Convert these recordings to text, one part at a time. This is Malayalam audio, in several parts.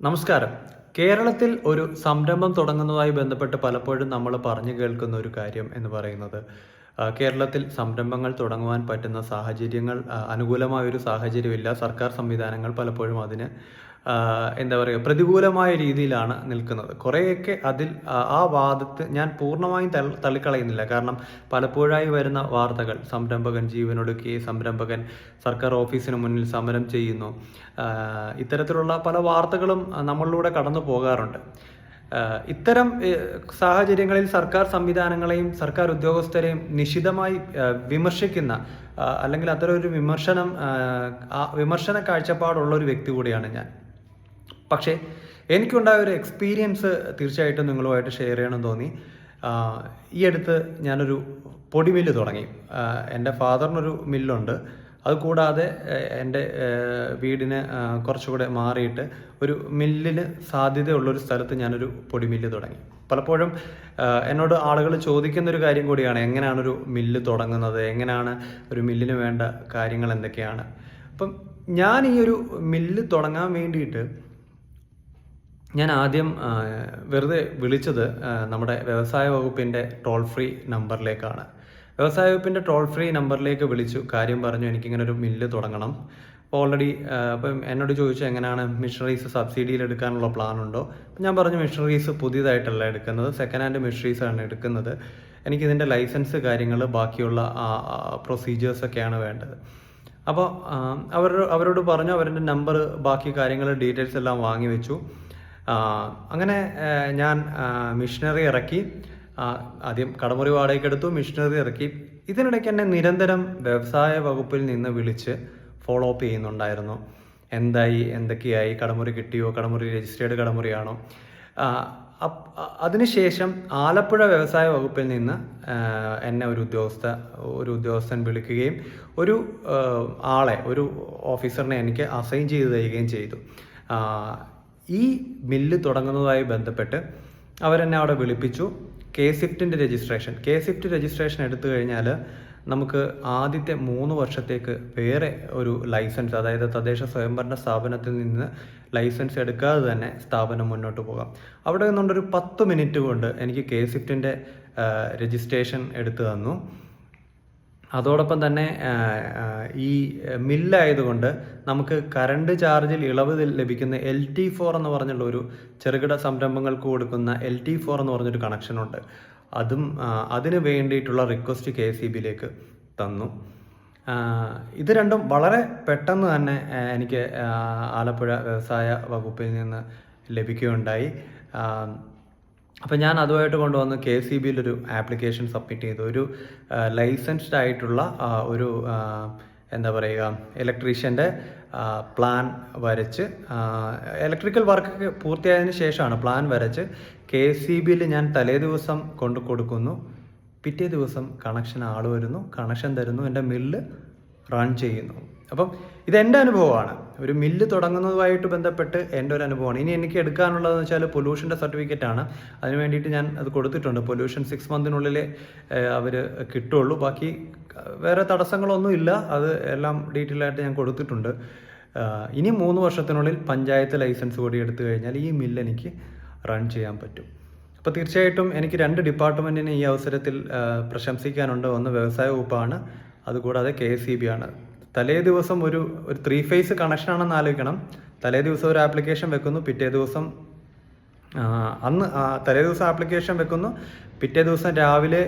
നമസ്കാരം. കേരളത്തിൽ ഒരു സംരംഭം തുടങ്ങുന്നതുമായി ബന്ധപ്പെട്ട് പലപ്പോഴും നമ്മൾ പറഞ്ഞു കേൾക്കുന്ന ഒരു കാര്യം എന്ന് പറയുന്നത് കേരളത്തിൽ സംരംഭങ്ങൾ തുടങ്ങുവാൻ പറ്റുന്ന സാഹചര്യങ്ങൾ അനുകൂലമായ ഒരു സാഹചര്യമില്ല. സർക്കാർ സംവിധാനങ്ങൾ പലപ്പോഴും അതിന് എന്താ പറയുക പ്രതികൂലമായ രീതിയിലാണ് നിൽക്കുന്നത്. കുറേയൊക്കെ അതിൽ ആ, വാദത്തെ ഞാൻ പൂർണമായും തള്ളി തള്ളിക്കളയുന്നില്ല. കാരണം പലപ്പോഴായി വരുന്ന വാർത്തകൾ സംരംഭകൻ ജീവനൊടുക്കി സംരംഭകൻ സർക്കാർ ഓഫീസിന് മുന്നിൽ സമരം ചെയ്യുന്നു ഇത്തരത്തിലുള്ള പല വാർത്തകളും നമ്മളിലൂടെ കടന്നു പോകാറുണ്ട്. ഇത്തരം സാഹചര്യങ്ങളിൽ സർക്കാർ സംവിധാനങ്ങളെയും സർക്കാർ ഉദ്യോഗസ്ഥരെയും നിശിതമായി വിമർശിക്കുന്ന അല്ലെങ്കിൽ അത്തരം ഒരു വിമർശനം വിമർശന കാഴ്ചപ്പാടുള്ള ഒരു വ്യക്തി കൂടിയാണ് ഞാൻ. പക്ഷേ എനിക്കുണ്ടായ ഒരു എക്സ്പീരിയൻസ് തീർച്ചയായിട്ടും നിങ്ങളുമായിട്ട് ഷെയർ ചെയ്യണമെന്ന് തോന്നി. ഈ അടുത്ത് ഞാനൊരു പൊടി മില്ല് തുടങ്ങി. എന്റെ ഫാദറിനൊരു മില്ലുണ്ട് അതുകൂടാതെ എന്റെ വീടിന് കുറച്ചുകൂടെ മാറിയിട്ട് ഒരു മില്ലിന് സാധ്യതയുള്ളൊരു സ്ഥലത്ത് ഞാനൊരു പൊടി മില്ല് തുടങ്ങി. പലപ്പോഴും എന്നോട് ആളുകൾ ചോദിക്കുന്ന ഒരു കാര്യം കൂടിയാണ് എങ്ങനെയാണ് ഒരു മില്ല് തുടങ്ങുന്നത്? എങ്ങനെയാണ് ഒരു മില്ലിന് വേണ്ട കാര്യങ്ങൾ എന്തൊക്കെയാണ്? അപ്പം ഞാൻ ഈ ഒരു മില്ല് തുടങ്ങാൻ വേണ്ടിയിട്ട് ഞാൻ ആദ്യം വെറുതെ വിളിച്ചത് നമ്മുടെ വ്യവസായ വകുപ്പിന്റെ ടോൾ ഫ്രീ നമ്പറിലേക്കാണ് വ്യവസായ വകുപ്പിന്റെ ടോൾ ഫ്രീ നമ്പറിലേക്ക് വിളിച്ചു കാര്യം പറഞ്ഞു എനിക്കിങ്ങനെ ഒരു മില്ല് തുടങ്ങണം. അപ്പോൾ ഓൾറെഡി അപ്പം എന്നോട് ചോദിച്ചു എങ്ങനെയാണ് മിഷണറീസ് സബ്സിഡിയിൽ എടുക്കാനുള്ള പ്ലാൻ ഉണ്ടോ അപ്പം ഞാൻ പറഞ്ഞു മിഷണറീസ് പുതിയതായിട്ടല്ല എടുക്കുന്നത് സെക്കൻഡ് ഹാൻഡ് മിഷണറീസ് ആണ് എടുക്കുന്നത്. എനിക്കിതിന്റെ ലൈസൻസ് കാര്യങ്ങൾ ബാക്കിയുള്ള പ്രൊസീജിയേഴ്സൊക്കെയാണ് വേണ്ടത്. അപ്പോൾ അവർ അവരോട് പറഞ്ഞു അവരുടെ നമ്പർ ബാക്കി കാര്യങ്ങൾ ഡീറ്റെയിൽസ് എല്ലാം വാങ്ങി വെച്ചു. അങ്ങനെ ഞാൻ മിഷനറി ഇറക്കി. ആദ്യം കടമുറി വാടകയ്ക്ക് എടുത്തു മിഷനറി ഇറക്കി. ഇതിനിടയ്ക്ക് എന്നെ നിരന്തരം വ്യവസായ വകുപ്പിൽ നിന്ന് വിളിച്ച് ഫോളോ അപ്പ് ചെയ്യുന്നുണ്ടായിരുന്നു. എന്തായി എന്തൊക്കെയായി കടമുറി കിട്ടിയോ കടമുറി രജിസ്ട്രേഡ് കടമുറിയാണോ? അതിനുശേഷം ആലപ്പുഴ വ്യവസായ വകുപ്പിൽ നിന്ന് എന്നെ ഒരു ഉദ്യോഗസ്ഥ ഒരു ഉദ്യോഗസ്ഥൻ വിളിക്കുകയും ഒരു ആളെ ഒരു ഓഫീസറിനെ എനിക്ക് അസൈൻ ചെയ്തു തരികയും ചെയ്തു. ഈ മില്ല് തുടങ്ങുന്നതുമായി ബന്ധപ്പെട്ട് അവരെന്നെ അവിടെ വിളിപ്പിച്ചു. കെ സിഫ്റ്റിന്റെ രജിസ്ട്രേഷൻ കെ സിഫ്റ്റ് രജിസ്ട്രേഷൻ എടുത്തു കഴിഞ്ഞാൽ നമുക്ക് ആദ്യത്തെ മൂന്ന് വർഷത്തേക്ക് വേറെ ഒരു ലൈസൻസ് അതായത് തദ്ദേശ സ്വയംഭരണ സ്ഥാപനത്തിൽ നിന്ന് ലൈസൻസ് എടുക്കാതെ തന്നെ സ്ഥാപനം മുന്നോട്ട് പോകാം. അവിടെ നിന്നുകൊണ്ടൊരു പത്ത് മിനിറ്റ് കൊണ്ട് എനിക്ക് കെ സിഫ്റ്റിന്റെ രജിസ്ട്രേഷൻ എടുത്തു തന്നു. അതോടൊപ്പം തന്നെ ഈ മില്ലായതുകൊണ്ട് നമുക്ക് കറണ്ട് ചാർജിൽ ഇളവ് ലഭിക്കുന്ന എൽ ടി ഫോർ എന്ന് പറഞ്ഞുള്ള ഒരു ചെറുകിട സംരംഭങ്ങൾക്ക് കൊടുക്കുന്ന എൽ ടി ഫോർ എന്ന് പറഞ്ഞൊരു കണക്ഷനുണ്ട്. അതും അതിന് വേണ്ടിയിട്ടുള്ള റിക്വസ്റ്റ് കെ സി ബിയിലേക്ക് തന്നു. ഇത് രണ്ടും വളരെ പെട്ടെന്ന് തന്നെ എനിക്ക് ആലപ്പുഴ വ്യവസായ വകുപ്പിൽ നിന്ന് ലഭിക്കുകയുണ്ടായി. ആ, അപ്പം ഞാൻ അതുമായിട്ട് കൊണ്ടുവന്ന് കെ സി ബിയിൽ ഒരു ആപ്ലിക്കേഷൻ സബ്മിറ്റ് ചെയ്തു. ഒരു ലൈസൻസ്ഡ് ആയിട്ടുള്ള ഒരു എന്താ പറയുക ഇലക്ട്രീഷ്യന്റെ പ്ലാൻ വരച്ച് ഇലക്ട്രിക്കൽ വർക്ക് പൂർത്തിയായതിനു ശേഷമാണ് പ്ലാൻ വരച്ച് കെ സി ബിയിൽ ഞാൻ തലേ ദിവസം കൊണ്ടു കൊടുക്കുന്നു. പിറ്റേ ദിവസം കണക്ഷൻ ആൾ വരുന്നു. കണക്ഷൻ തരുന്നു. എന്റെ മില്ല് റൺ ചെയ്യുന്നു. അപ്പം ഇതെന്റെ അനുഭവമാണ്. ഒരു മില്ല് തുടങ്ങുന്നതുമായിട്ട് ബന്ധപ്പെട്ട് എന്റെ ഒരു അനുഭവമാണ്. ഇനി എനിക്ക് എടുക്കാനുള്ളതെന്ന് വെച്ചാൽ പൊല്യൂഷന്റെ സർട്ടിഫിക്കറ്റ് ആണ് അതിന് വേണ്ടിയിട്ട് ഞാൻ അത് കൊടുത്തിട്ടുണ്ട്. പൊല്യൂഷൻ സിക്സ് മന്തിനുള്ളിൽ അവർ കിട്ടുള്ളൂ ബാക്കി വേറെ തടസ്സങ്ങളൊന്നും ഇല്ല. അത് എല്ലാം ഡീറ്റെയിൽ ആയിട്ട് ഞാൻ കൊടുത്തിട്ടുണ്ട്. ഇനി മൂന്ന് വർഷത്തിനുള്ളിൽ പഞ്ചായത്ത് ലൈസൻസ് കൂടി എടുത്തു കഴിഞ്ഞാൽ ഈ മില്ല് എനിക്ക് റൺ ചെയ്യാൻ പറ്റും. അപ്പോൾ തീർച്ചയായിട്ടും എനിക്ക് രണ്ട് ഡിപ്പാർട്ട്മെന്റിനെ ഈ അവസരത്തിൽ പ്രശംസിക്കാനുണ്ട്. ഒന്ന് വ്യവസായ വകുപ്പാണ്. അതുകൂടാതെ കെ എസ് ബി ആണ്. തലേ ദിവസം ഒരു ഒരു ത്രീ ഫേസ് കണക്ഷൻ ആണെന്ന് ആലോചിക്കണം. തലേ ദിവസം ഒരു ആപ്ലിക്കേഷൻ വെക്കുന്നു പിറ്റേ ദിവസം അന്ന് തലേ ദിവസം ആപ്ലിക്കേഷൻ വെക്കുന്നു പിറ്റേ ദിവസം രാവിലെ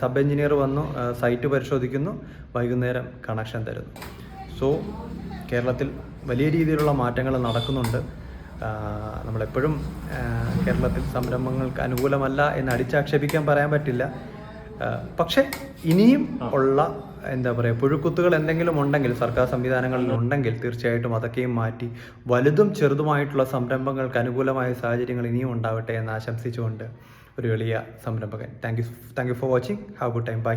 സബ് എഞ്ചിനീയർ വന്നു സൈറ്റ് പരിശോധിക്കുന്നു വൈകുന്നേരം കണക്ഷൻ തരുന്നു. സോ കേരളത്തിൽ വലിയ രീതിയിലുള്ള മാറ്റങ്ങൾ നടക്കുന്നുണ്ട്. നമ്മളെപ്പോഴും കേരളത്തിൽ സംരംഭങ്ങൾക്ക് അനുകൂലമല്ല എന്ന് അടിച്ചാക്ഷേപിക്കാൻ പറയാൻ പറ്റില്ല. പക്ഷേ ഇനിയും ഉള്ള എന്താ പറയുക പുഴുക്കുത്തുകൾ എന്തെങ്കിലും ഉണ്ടെങ്കിൽ സർക്കാർ സംവിധാനങ്ങളിൽ ഉണ്ടെങ്കിൽ തീർച്ചയായിട്ടും അതൊക്കെയും മാറ്റി വലുതും ചെറുതുമായിട്ടുള്ള സംരംഭങ്ങൾക്ക് അനുകൂലമായ സാഹചര്യങ്ങൾ ഇനിയും ഉണ്ടാവട്ടെ എന്ന് ആശംസിച്ചുകൊണ്ട് ഒരു എളിയ സംരംഭകൻ. Thank you thank you for watching have good time bye